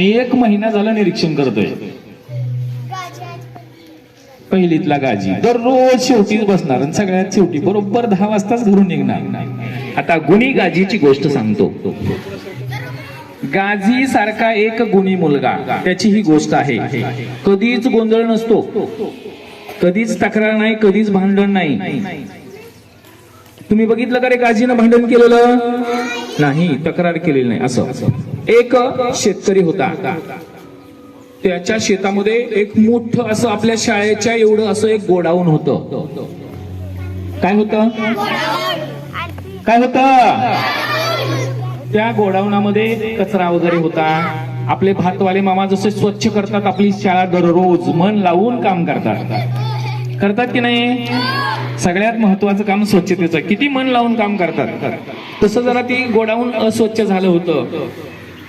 मी एक महिना झाला निरीक्षण करतोय. पहिलीतला गाजी. दररोज शेवटीच बसणार आणि सगळ्यात शेवटी बरोबर दहा वाजताच घरून निघणार. आता गुणी गाजीची गोष्ट सांगतो. गाजी सारखा एक गुणी मुलगा. त्याची ही गोष्ट आहे. कधीच गोंधळ नसतो. कधीच तक्रार नाही कधीच भांडण नाही. तुम्ही बघितलं का रे गाजीनं भांडण केलेलं? नाही तक्रार केलेली नाही असं. एक शेतकरी होता. त्याच्या शेतामध्ये एक मोठं असं आपल्या शाळेच्या एवढं असं एक गोडाऊन होतं. काय होतं? काय होतं? त्या गोडाऊनामध्ये कचरा वगैरे होता. आपले भातवाले मामा जसे स्वच्छ करतात आपली शाळा दररोज मन लावून काम करतात. करतात की नाही? सगळ्यात महत्वाचं काम स्वच्छतेचं किती मन लावून काम करतात? तसं जरा ती गोडाऊन अस्वच्छ झालं होतं.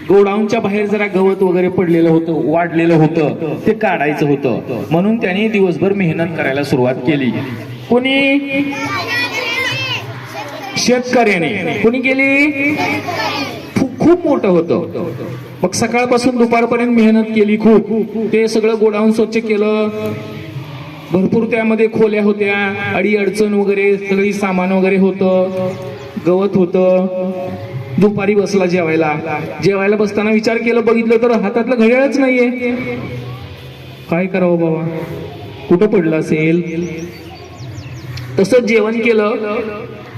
गोडाऊनच्या बाहेर जरा गवत वगैरे पडलेलं होतं वाढलेलं होतं ते काढायचं होतं. म्हणून त्यांनी दिवसभर मेहनत करायला सुरुवात केली. कोणी? शेतकऱ्याने. कोणी गेली खूप खूप मोठं होतं. मग सकाळपासून दुपारपर्यंत मेहनत केली खूप. ते सगळं गोडाऊन स्वच्छ केलं. भरपूर त्यामध्ये खोल्या होत्या अडी अडचण वगैरे सगळी सामान वगैरे होतं गवत होतं. दुपारी बसला जेवायला. जेवायला बसताना विचार केलं बघितलं तर हातातलं घड्याळच नाहीये. काय करावं बाबा? कुठं पडलं असेल? तसंच जेवण केलं.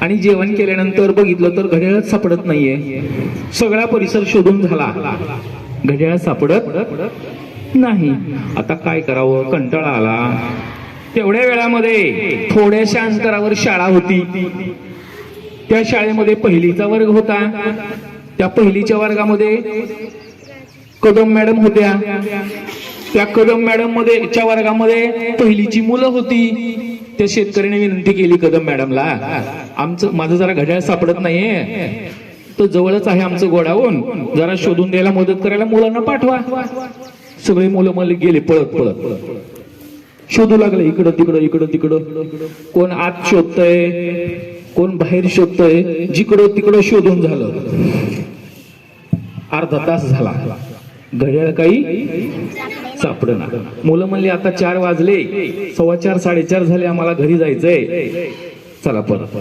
आणि जेवण केल्यानंतर बघितलं तर घड्याळच सापडत नाहीये. सगळा परिसर शोधून झाला. घड्याळ सापडत नाही. आता काय करावं? कंटाळा आला. तेवढ्या वेळामध्ये थोड्याशा अंतरावर शाळा होती. त्या शाळेमध्ये पहिलीचा वर्ग होता. त्या पहिलीच्या वर्गामध्ये कदम मॅडम होत्या. त्या कदम मॅडममध्ये च्या वर्गामध्ये पहिलीची मुलं होती. त्या शेतकऱ्याने विनंती केली कदम मॅडमला आमचं माझं जरा घड्याळ सापडत नाहीये. तर जवळच आहे आमचं गोडाऊन. जरा शोधून द्यायला मदत करायला मुलांना पाठवा. सगळी मुलं मला गेले पळत पळत पळत. शोधू लागले इकडं तिकडं इकडं तिकडं. कोण आत शोधतय कोण बाहेर शोधतय जिकडं तिकडं शोधून झालं. अर्धा तास झाला. घड्याळ काही सापडणार मुलं म्हणले आता चार वाजले. सव्वा चार साडेचार झाले आम्हाला घरी जायचंय. चला परत.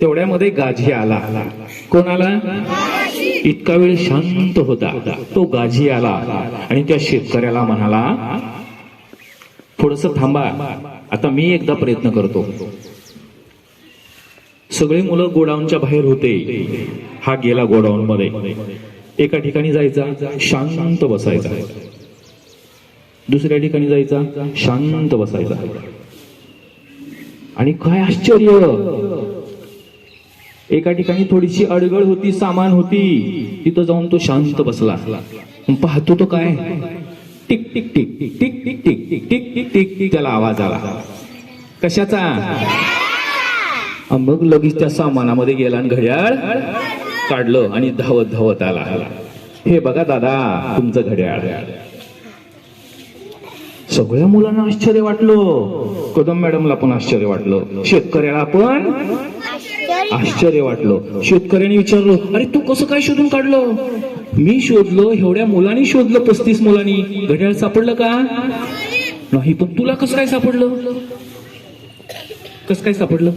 तेवढ्यामध्ये गाझी आला. कोण आला? इतका वेळ शांत होता. तो गाझी आला. आणि त्या शेतकऱ्याला म्हणाला थोडस थांबा. आता मी एकदा प्रयत्न करतो. सगळे मुलं गोडाऊनच्या बाहेर होते. हा गेला गोडाऊन मध्ये एका ठिकाणी जायचा शांत बसायचा. दुसऱ्या ठिकाणी जायचा शांत बसायचा. आणि काय आश्चर्य! एका ठिकाणी थोडीशी अडगळ होती सामान होती. तिथं जाऊन तो शांत बसला. पाहतो तो काय? Tick tick tick tick tick tick tick tick tick tick tick tick त्याला आवाज आला कशाचा मग लगेच त्या सामानामध्ये गेला आणि घड्याळ काढलं आणि धावत धावत आला हे बघा दादा तुमचं घड्याळ सगळ्या मुलांना आश्चर्य वाटलं कदम मॅडमला पण आश्चर्य वाटलं शेतकऱ्याला पण आश्चर्य वाटलं. शेतकऱ्याने विचारलं अरे तू कसं काय शोधून काढलं? मी शोधलं एवढ्या मुलांनी शोधलं पस्तीस मुलांनी. घड्याळ सापडलं का? नाही पण तुला कसं काय सापडलं? कसं काय सापडलं?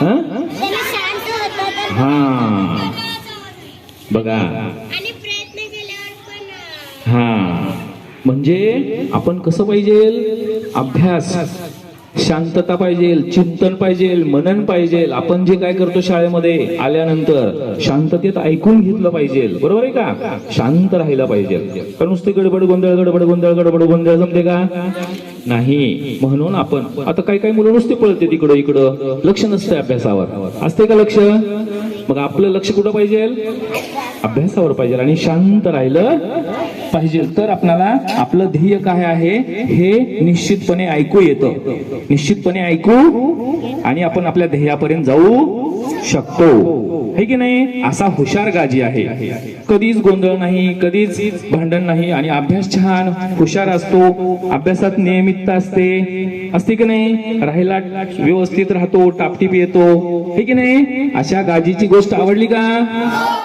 हा? हा. बघा. हा. म्हणजे आपण कसं पाहिजे अभ्यास. शांतता पाहिजे चिंतन पाहिजे मनन पाहिजे. आपण जे काय करतो शाळेमध्ये आल्यानंतर शांततेत ऐकून घेतलं पाहिजे. बरोबर आहे का? शांत राहिलं पाहिजे. कारण नुसते गडबड गोंधळ गडबड गोंधळ गडबड गोंधळ जमते का? नाही. म्हणून आपण आता काही काही मुलं नुसते पळते तिकडं इकडं. लक्ष नसतं अभ्यासावर. असते का लक्ष? मग आपलं लक्ष कुठं पाहिजे? अभ्यासावर पाहिजे. आणि शांत राहिलं पाहिजे. तर आपल्याला आपलं ध्येय काय आहे हे निश्चितपणे ऐकू येतं. निश्चितपणे ऐकू आणि आपण आपल्या ध्येयापर्यंत जाऊ शकतो. हे की नाही? असा हुशार गाजी आहे. कधीच गोंधळ नाही कधीच भांडण नाही आणि अभ्यास छान हुशार असतो. अभ्यासात नेहमी नियमितता असते. असते की नाही? राहायला व्यवस्थित राहतो टापटीप येतो. हे की नाही? अशा गाजीची गोष्ट आवडली का?